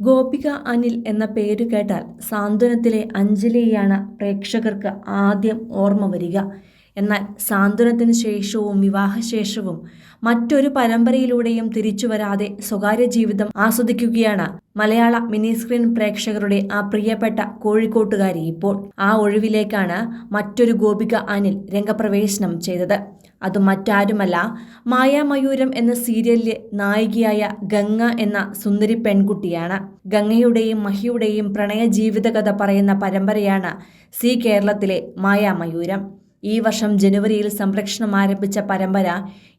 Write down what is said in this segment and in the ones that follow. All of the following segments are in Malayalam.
ഗോപിക അനിൽ എന്ന പേര് കേട്ടാൽ സാന്ത്വനത്തിലെ അഞ്ജലിയാണ് പ്രേക്ഷകർക്ക് ആദ്യം ഓർമ്മ വരിക. എന്നാൽ സാന്ത്വനത്തിന് ശേഷവും വിവാഹശേഷവും മറ്റൊരു പരമ്പരയിലൂടെയും തിരിച്ചു വരാതെ സ്വകാര്യ ജീവിതം ആസ്വദിക്കുകയാണ് മലയാള മിനി സ്ക്രീൻ പ്രേക്ഷകരുടെ ആ പ്രിയപ്പെട്ട കോഴിക്കോട്ടുകാരി ഇപ്പോൾ. ആ ഒഴിവിലേക്കാണ് മറ്റൊരു ഗോപിക അനിൽ രംഗപ്രവേശനം ചെയ്തത്. അത് മറ്റാരുമല്ല. മായാമയൂരം എന്ന സീരിയലിലെ നായികയായ ഗംഗ എന്ന സുന്ദരി പെൺകുട്ടിയാണ്. ഗംഗയുടെയും മഹിയുടെയും പ്രണയ ജീവിതകഥ പറയുന്ന പരമ്പരയാണ് സി കേരളത്തിലെ മായാമയൂരം ഈ വർഷം ജനുവരിയിൽ സംരക്ഷണം ആരംഭിച്ച പരമ്പര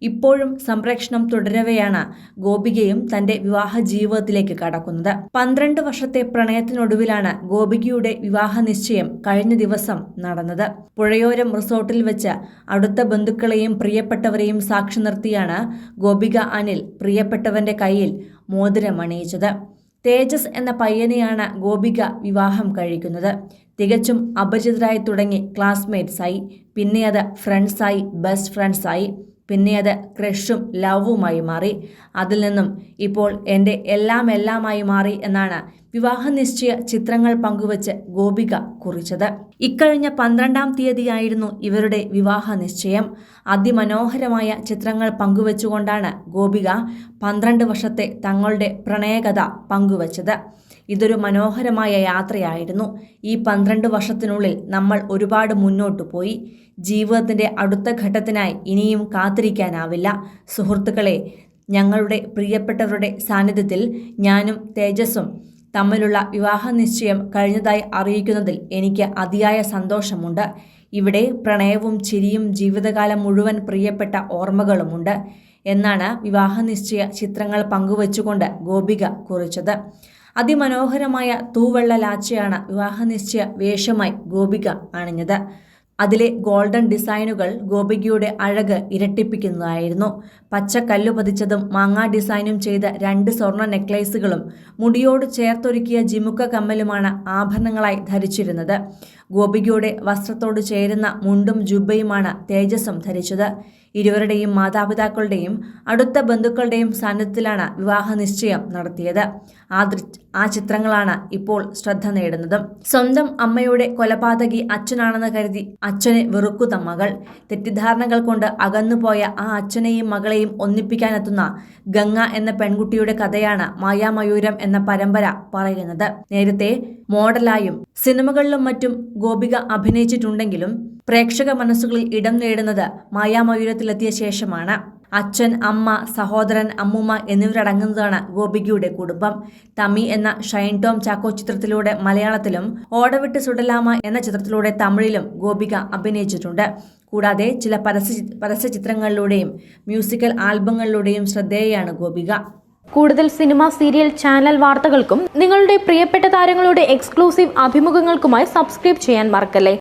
ഇപ്പോഴും സംരക്ഷണം തുടരവെയാണ് ഗോപികയും തന്റെ വിവാഹ ജീവിതത്തിലേക്ക് കടക്കുന്നത്. പന്ത്രണ്ട് വർഷത്തെ പ്രണയത്തിനൊടുവിലാണ് ഗോപികയുടെ വിവാഹ നിശ്ചയം കഴിഞ്ഞ ദിവസം നടന്നത്. പുഴയോരം റിസോർട്ടിൽ വെച്ച് അടുത്ത ബന്ധുക്കളെയും പ്രിയപ്പെട്ടവരെയും സാക്ഷി നിർത്തിയാണ് ഗോപിക അനിൽ പ്രിയപ്പെട്ടവന്റെ കയ്യിൽ മോതിരമണിയിച്ചത് തേജസ് എന്ന പയ്യനെയാണ് ഗോപിക വിവാഹം കഴിക്കുന്നത്. തികച്ചും അപരിചിതരായി തുടങ്ങി ക്ലാസ്മേറ്റ്സായി പിന്നെ അത് ഫ്രണ്ട്സായി ബെസ്റ്റ് ഫ്രണ്ട്സായി പിന്നെ അത് ക്രഷും ലവുമായി മാറി. അതിൽ നിന്നും ഇപ്പോൾ എന്റെ എല്ലാം എല്ലാമായി മാറി എന്നാണ് വിവാഹ നിശ്ചയ ചിത്രങ്ങൾ പങ്കുവച്ച് ഗോപിക കുറിച്ചത്. ഇക്കഴിഞ്ഞ പന്ത്രണ്ടാം തീയതിയായിരുന്നു ഇവരുടെ വിവാഹ നിശ്ചയം. അതിമനോഹരമായ ചിത്രങ്ങൾ പങ്കുവച്ചുകൊണ്ടാണ് ഗോപിക പന്ത്രണ്ട് വർഷത്തെ തങ്ങളുടെ പ്രണയകഥ പങ്കുവച്ചത്. ഇതൊരു മനോഹരമായ യാത്രയായിരുന്നു. ഈ പന്ത്രണ്ട് വർഷത്തിനുള്ളിൽ നമ്മൾ ഒരുപാട് മുന്നോട്ട് പോയി. ജീവിതത്തിന്റെ അടുത്ത ഘട്ടത്തിനായി ഇനിയും കാത്തിരിക്കാനാവില്ല. സുഹൃത്തുക്കളെ ഞങ്ങളുടെ പ്രിയപ്പെട്ടവരുടെ സാന്നിധ്യത്തിൽ ഞാനും തേജസ്സും തമ്മിലുള്ള വിവാഹ നിശ്ചയം കഴിഞ്ഞതായി അറിയിക്കുന്നതിൽ എനിക്ക് അതിയായ സന്തോഷമുണ്ട്. ഇവിടെ പ്രണയവും ചിരിയും ജീവിതകാലം മുഴുവൻ പ്രിയപ്പെട്ട ഓർമ്മകളുമുണ്ട്. എന്നാണ് വിവാഹ നിശ്ചയ ചിത്രങ്ങൾ പങ്കുവച്ചുകൊണ്ട് ഗോപിക കുറിച്ചത്. അതിമനോഹരമായ തൂവെള്ള ലാച്ചയാണ് വിവാഹനിശ്ചയ വേഷമായി ഗോപിക അണിഞ്ഞത്. അതിലെ ഗോൾഡൻ ഡിസൈനുകൾ ഗോപികയുടെ അഴക് ഇരട്ടിപ്പിക്കുന്നതായിരുന്നു. പച്ചക്കല്ലു കല്ലു പതിച്ചതും മാങ്ങാ ഡിസൈനും ചെയ്ത രണ്ട് സ്വർണ നെക്ലേസുകളും മുടിയോട് ചേർത്തൊരുക്കിയ ജിമുക്ക കമ്മലുമാണ് ആഭരണങ്ങളായി ധരിച്ചിരുന്നത്. ഗോപികയുടെ വസ്ത്രത്തോട് ചേരുന്ന മുണ്ടും ജുബയുമാണ് തേജസ്സും ധരിച്ചത്. ഇരുവരുടെയും മാതാപിതാക്കളുടെയും അടുത്ത ബന്ധുക്കളുടെയും സാന്നിധ്യത്തിലാണ് വിവാഹ നിശ്ചയം നടത്തിയത്. ആ ആ ചിത്രങ്ങളാണ് ഇപ്പോൾ ശ്രദ്ധ നേടുന്നതും. സ്വന്തം അമ്മയുടെ കൊലപാതകി അച്ഛനാണെന്ന് കരുതി അച്ഛനെ വെറുക്കുന്ന മകൾ. തെറ്റിദ്ധാരണകൾ കൊണ്ട് അകന്നുപോയ ആ അച്ഛനെയും മകളെയും ഒന്നിപ്പിക്കാനെത്തുന്ന ഗംഗ എന്ന പെൺകുട്ടിയുടെ കഥയാണ് മായാമയൂരം എന്ന പരമ്പര പറയുന്നത്. നേരത്തെ മോഡലായും സിനിമകളിലും മറ്റും ഗോപിക അഭിനയിച്ചിട്ടുണ്ടെങ്കിലും പ്രേക്ഷക മനസ്സുകളിൽ ഇടം നേടുന്നത് മായാമയൂരത്തിലെത്തിയ ശേഷമാണ്. അച്ഛൻ അമ്മ സഹോദരൻ അമ്മുമ്മ എന്നിവരടങ്ങുന്നതാണ് ഗോപികയുടെ കുടുംബം. തമി എന്ന ഷൈൻ ടോം ചാക്കോ ചിത്രത്തിലൂടെ മലയാളത്തിലും ഓടവിട്ട് സുഡലാമ എന്ന ചിത്രത്തിലൂടെ തമിഴിലും ഗോപിക അഭിനയിച്ചിട്ടുണ്ട്. കൂടാതെ ചില പരസ്യ പരസ്യ ചിത്രങ്ങളിലൂടെയും മ്യൂസിക്കൽ ആൽബങ്ങളിലൂടെയും ശ്രദ്ധേയയാണ് ഗോപിക. കൂടുതൽ സിനിമ സീരിയൽ ചാനൽ വാർത്തകൾക്കും നിങ്ങളുടെ പ്രിയപ്പെട്ട താരങ്ങളുടെ എക്സ്ക്ലൂസീവ് അഭിമുഖങ്ങൾക്കുമായി സബ്സ്ക്രൈബ് ചെയ്യാൻ മറക്കല്ലേ?